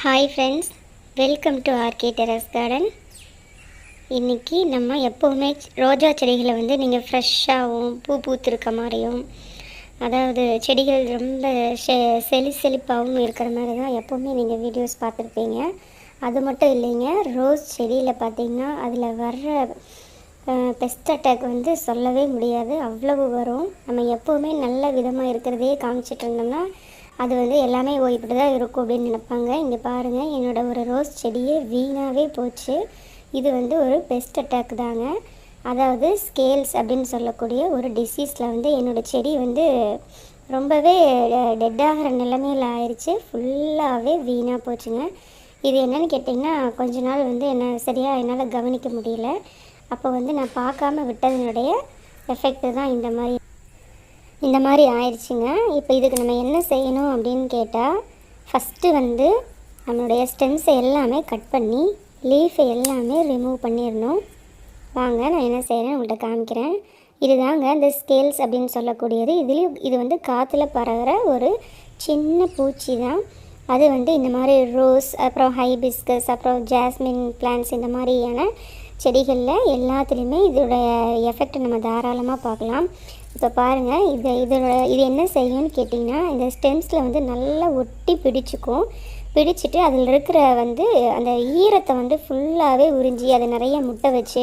Hi friends welcome to RK terrace garden இன்றைக்கி நம்ம எப்போவுமே ரோஜா செடிகளை வந்து நீங்கள் ஃப்ரெஷ்ஷாகவும் பூ பூத்திருக்க மாதிரியும் அதாவது செடிகள் ரொம்ப செ செழி செழிப்பாகவும் இருக்கிற மாதிரி தான் எப்போவுமே நீங்கள் வீடியோஸ் பார்த்துருப்பீங்க. அது மட்டும் இல்லைங்க ரோஸ் செடியில் பார்த்தீங்கன்னா அதில் வர்ற பெஸ்ட் அட்டாக் வந்து சொல்லவே முடியாது. அவ்வளவு வரும். நம்ம எப்போவுமே நல்ல விதமாக இருக்கிறதே காமிச்சிட்டு இருந்தோம்னா அது வந்து எல்லாமே ஓ இப்படி தான் இருக்கும் அப்படின்னு நினைப்பாங்க. இங்கே பாருங்கள் என்னோட ஒரு ரோஸ் செடியே வீணாகவே போச்சு. இது வந்து ஒரு பெஸ்ட் அட்டாக் தாங்க. அதாவது ஸ்கேல்ஸ் அப்படின்னு சொல்லக்கூடிய ஒரு டிசீஸில் வந்து என்னோடய செடி வந்து ரொம்பவே டெட்டாகிற நிலைமையில் ஆயிடுச்சு ஃபுல்லாகவே வீணாக போச்சுங்க. இது என்னன்னு கேட்டிங்கன்னா கொஞ்ச நாள் வந்து என்ன சரியாக என்னால் கவனிக்க முடியல. அப்போ வந்து நான் பார்க்காம விட்டதனுடைய எஃபெக்ட்டு தான் இந்த மாதிரி இந்த மாதிரி ஆயிடுச்சுங்க. இப்போ இதுக்கு நம்ம என்ன செய்யணும் அப்படின்னு கேட்டால் ஃபஸ்ட்டு வந்து நம்மளுடைய ஸ்டெம்ஸை எல்லாமே கட் பண்ணி லீஃபை எல்லாமே ரிமூவ் பண்ணிடணும். வாங்க நான் என்ன செய்கிறேன் உங்கள்கிட்ட காமிக்கிறேன். இதுதாங்க இந்த ஸ்கேல்ஸ் அப்படின்னு சொல்லக்கூடியது. இதுலேயும் இது வந்து காற்றுல பரவுற ஒரு சின்ன பூச்சி தான் அது வந்து இந்த மாதிரி ரோஸ் அப்புறம் ஹைபிஸ்கஸ் அப்புறம் ஜாஸ்மின் பிளான்ஸ் இந்த மாதிரியான செடிகளில் எல்லாத்துலேயுமே இதோடைய எஃபெக்ட் நம்ம தாராளமாக பார்க்கலாம். இப்போ பாருங்கள் இது இதோட இது என்ன செய்யும்னு கேட்டிங்கன்னா இந்த ஸ்டெம்ஸில் வந்து நல்லா ஒட்டி பிடிச்சிக்கும். பிடிச்சிட்டு அதில் இருக்கிற வந்து அந்த ஈரத்தை வந்து ஃபுல்லாகவே உறிஞ்சி அதை நிறைய முட்டை வச்சு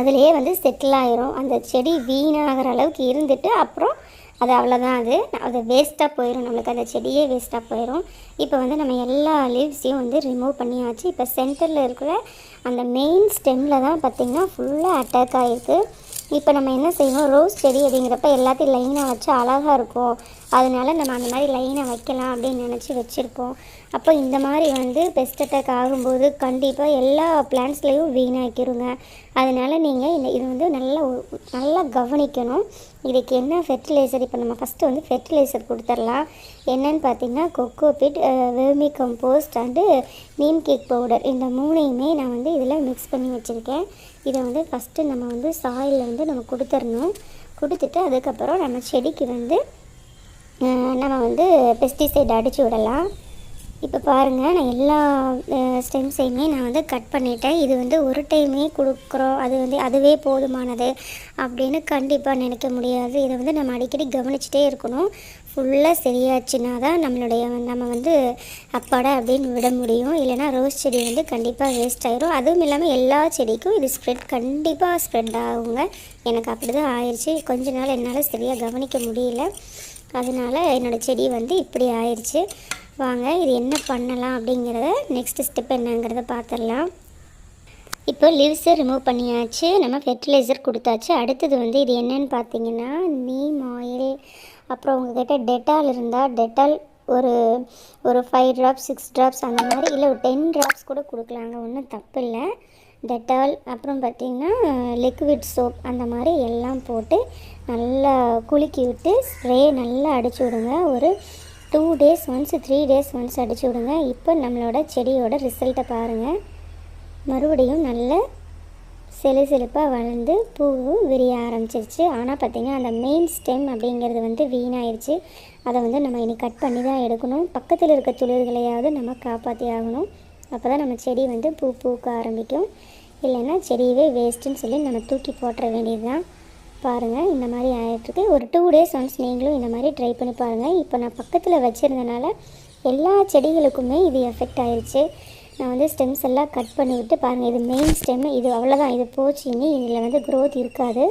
அதிலே வந்து செட்டில் ஆயிரும். அந்த செடி வீணாகிற அளவுக்கு இருந்துட்டு அப்புறம் அது அவ்வளோதான் அது. அது வேஸ்ட்டாக போயிடும் நம்மளுக்கு அந்த செடியே வேஸ்ட்டாக போயிடும் இப்போ வந்து நம்ம எல்லா லீவ்ஸையும் வந்து ரிமூவ் பண்ணியாச்சு. இப்போ சென்டரில் இருக்கிற அந்த மெயின் ஸ்டெம்மில் தான் பார்த்திங்கன்னா ஃபுல்லாக அட்டாக் ஆகிருக்கு இப்போ நம்ம என்ன செய்வோம் ரோஸ் செடி அப்படிங்கிறப்ப எல்லாத்தையும் லைனாக வச்சு அழகாக இருக்கும். அதனால நம்ம அந்த மாதிரி லைனை வைக்கலாம் அப்படின்னு நினச்சி வச்சுருப்போம். அப்போ இந்த மாதிரி வந்து பெஸ்ட் அட்டாக் ஆகும்போது கண்டிப்பாக எல்லா பிளான்ட்ஸ்லேயும் வீணாக்கிடுங்க அதனால் நீங்கள் இந்த இது வந்து நல்லா நல்லா கவனிக்கணும். இதுக்கு என்ன ஃபெர்டிலைசர் இப்போ நம்ம ஃபஸ்ட்டு வந்து ஃபெர்டிலைசர் கொடுத்துடலாம். என்னன்னு பார்த்தீங்கன்னா coco peat vermi compost and neem cake powder இந்த மூணையுமே நான் வந்து இதில் மிக்ஸ் பண்ணி வச்சுருக்கேன். இதை வந்து ஃபஸ்ட்டு நம்ம வந்து சாயில் வந்து நம்ம கொடுத்துடணும். கொடுத்துட்டு அதுக்கப்புறம் நம்ம செடிக்கு வந்து நம்ம வந்து பெஸ்டிசைட் அடித்து விடலாம். இப்போ பாருங்கள் நான் எல்லா ஸ்டெம்ஸையுமே நான் வந்து கட் பண்ணிட்டேன். இது வந்து ஒரு டைமே கொடுக்குறோம். அது வந்து அதுவே போதுமானது அப்படின்னு கண்டிப்பாக நினைக்க முடியாது. இதை வந்து நம்ம அடிக்கடி கவனிச்சிட்டே இருக்கணும். ஃபுல்லாக சரியாச்சுன்னா தான் நம்மளுடைய நம்ம வந்து அப்பாடா அப்படின்னு விட முடியும். இல்லைனா ரோஸ் செடி வந்து கண்டிப்பாக வேஸ்ட் ஆயிரும். அதுவும் இல்லாமல் எல்லா செடிக்கும் இது ஸ்ப்ரெட் கண்டிப்பாக ஸ்ப்ரெட் ஆகுங்க. எனக்கு அப்படி தான் ஆயிடுச்சு கொஞ்ச நாள் என்னால் சரியாக கவனிக்க முடியல. அதனால் என்னோடய செடி வந்து இப்படி ஆயிடுச்சு வாங்க இது என்ன பண்ணலாம் அப்படிங்கிறத நெக்ஸ்ட் ஸ்டெப் என்னங்கிறத பார்த்துடலாம் இப்போ லிவ்ஸை ரிமூவ் பண்ணியாச்சு. நம்ம ஃபெர்டிலைசர் கொடுத்தாச்சு. அடுத்தது வந்து இது என்னன்னு பார்த்தீங்கன்னா நீம் ஆயில் அப்புறம் உங்ககிட்ட டெட்டால் இருந்தால் டெட்டால் ஒரு ஒரு ஃபைவ் ட்ராப்ஸ் சிக்ஸ் ட்ராப்ஸ் அந்த மாதிரி இல்லை ஒரு டென் ட்ராப்ஸ் கூட கொடுக்கலாங்க ஒன்றும் தப்பு இல்லை. டெட்டால் அப்புறம் பார்த்திங்கன்னா லிக்விட் சோப் அந்த மாதிரி எல்லாம் போட்டு நல்லா குலுக்கி விட்டு ஸ்ப்ரே நல்லா அடிச்சு விடுங்க. ஒரு two days once three days once அடிச்சு விடுங்க. இப்போ நம்மளோட செடியோட ரிசல்ட்டை பாருங்கள் மறுபடியும் நல்ல செழு செழுப்பாக வளர்ந்து பூவும் விரிய ஆரம்பிச்சிருச்சு. ஆனால் பார்த்திங்கன்னா அந்த மெயின் ஸ்டெம் அப்படிங்கிறது வந்து வீணாயிருச்சு. அதை வந்து நம்ம இனி கட் பண்ணி தான் எடுக்கணும். பக்கத்தில் இருக்க துளிர்களையாவது நம்ம காப்பாற்றி ஆகணும். அப்போ தான் நம்ம செடி வந்து பூ பூக்க ஆரம்பிக்கும். இல்லைன்னா செடியவே வேஸ்ட்டுன்னு சொல்லி நம்ம தூக்கி போட்டுற வேண்டியது தான் பாருங்கள் இந்த மாதிரி ஆகிட்டுருக்கு ஒரு டூ டேஸ் ஒன்ஸ் நீங்களும் இந்த மாதிரி ட்ரை பண்ணி பாருங்கள் இப்போ நான் பக்கத்தில் வச்சுருந்தனால எல்லா செடிகளுக்குமே இது எஃபெக்ட் ஆயிடுச்சு நான் வந்து ஸ்டெம்ஸ் எல்லாம் கட் பண்ணி விட்டு பாருங்கள் இது மெயின் ஸ்டெம் இது அவ்வளோதான் இது போச்சு. இனி இதில் வந்து க்ரோத் இருக்காது.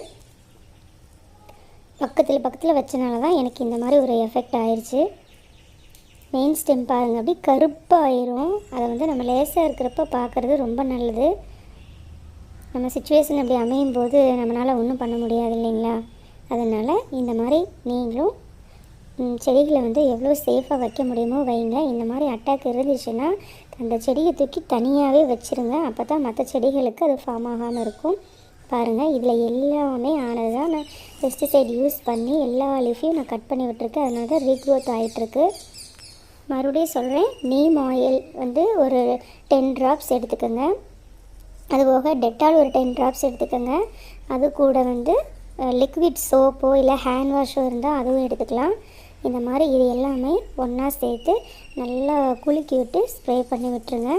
பக்கத்தில் பக்கத்தில் வச்சனால தான் எனக்கு இந்த மாதிரி ஒரு எஃபெக்ட் ஆயிடுச்சு மெயின் ஸ்டெம் பாருங்கள் அப்படி கருப்பாயிரும். அதை வந்து நம்ம லேசாக இருக்கிறப்ப பார்க்குறது ரொம்ப நல்லது. நம்ம சுச்சுவேஷன் அப்படி அமையும் போது நம்மளால் ஒன்றும் பண்ண முடியாது இல்லைங்களா? அதனால் இந்த மாதிரி நீங்களும் செடிகளை வந்து எவ்வளோ சேஃபாக வைக்க முடியுமோ வைங்க. இந்த மாதிரி அட்டாக் இருந்துச்சுன்னா அந்த செடியை தூக்கி தனியாகவே வச்சுருங்க. அப்போ தான் மற்ற செடிகளுக்கு அது ஃபார்ம் ஆகாமல் இருக்கும். பாருங்கள் இதில் எல்லாமே ஆனது தான் நான் பெஸ்டிசைட் யூஸ் பண்ணி எல்லா லீஃபையும் நான் கட் பண்ணி விட்டுருக்கேன். அதனால தான் ரீக்ரோத் ஆகிட்டுருக்கு மறுபடியும் சொல்கிறேன் நீம் ஆயில் வந்து ஒரு டென் ட்ராப்ஸ் எடுத்துக்கோங்க. அதுபோக டெட்டால் ஒரு டென் ட்ராப்ஸ் எடுத்துக்கோங்க. அது கூட வந்து லிக்விட் சோப்போ இல்லை ஹேண்ட் வாஷோ இருந்தால் அதுவும் எடுத்துக்கலாம். இந்த மாதிரி இது எல்லாமே ஒன்றா சேர்த்து நல்லா குலுக்கி விட்டு ஸ்ப்ரே பண்ணி விட்டுருங்க.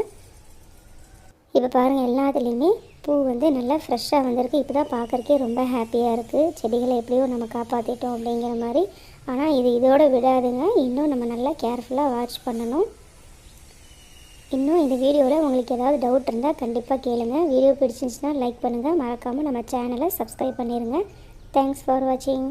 இப்போ பாருங்கள் எல்லாத்துலேயுமே பூ வந்து நல்லா ஃப்ரெஷ்ஷாக வந்திருக்கு. இப்போ தான் பார்க்குறக்கே ரொம்ப ஹாப்பியாக இருக்குது செடிகளை எப்படியோ நம்ம காப்பாற்றிட்டோம் அப்படிங்கிற மாதிரி. ஆனால் இது இதோடு விடாதுங்க. இன்னும் நம்ம நல்லா கேர்ஃபுல்லாக வாட்ச் பண்ணணும். இன்னும் இந்த வீடியோவில் உங்களுக்கு ஏதாவது டவுட் இருந்தால் கண்டிப்பாக கேளுங்க. வீடியோ பிடிச்சிருந்துச்சுன்னா லைக் பண்ணுங்கள் மறக்காமல் நம்ம சேனலை சப்ஸ்கிரைப் பண்ணிடுங்க தேங்க்ஸ் ஃபார் வாட்சிங்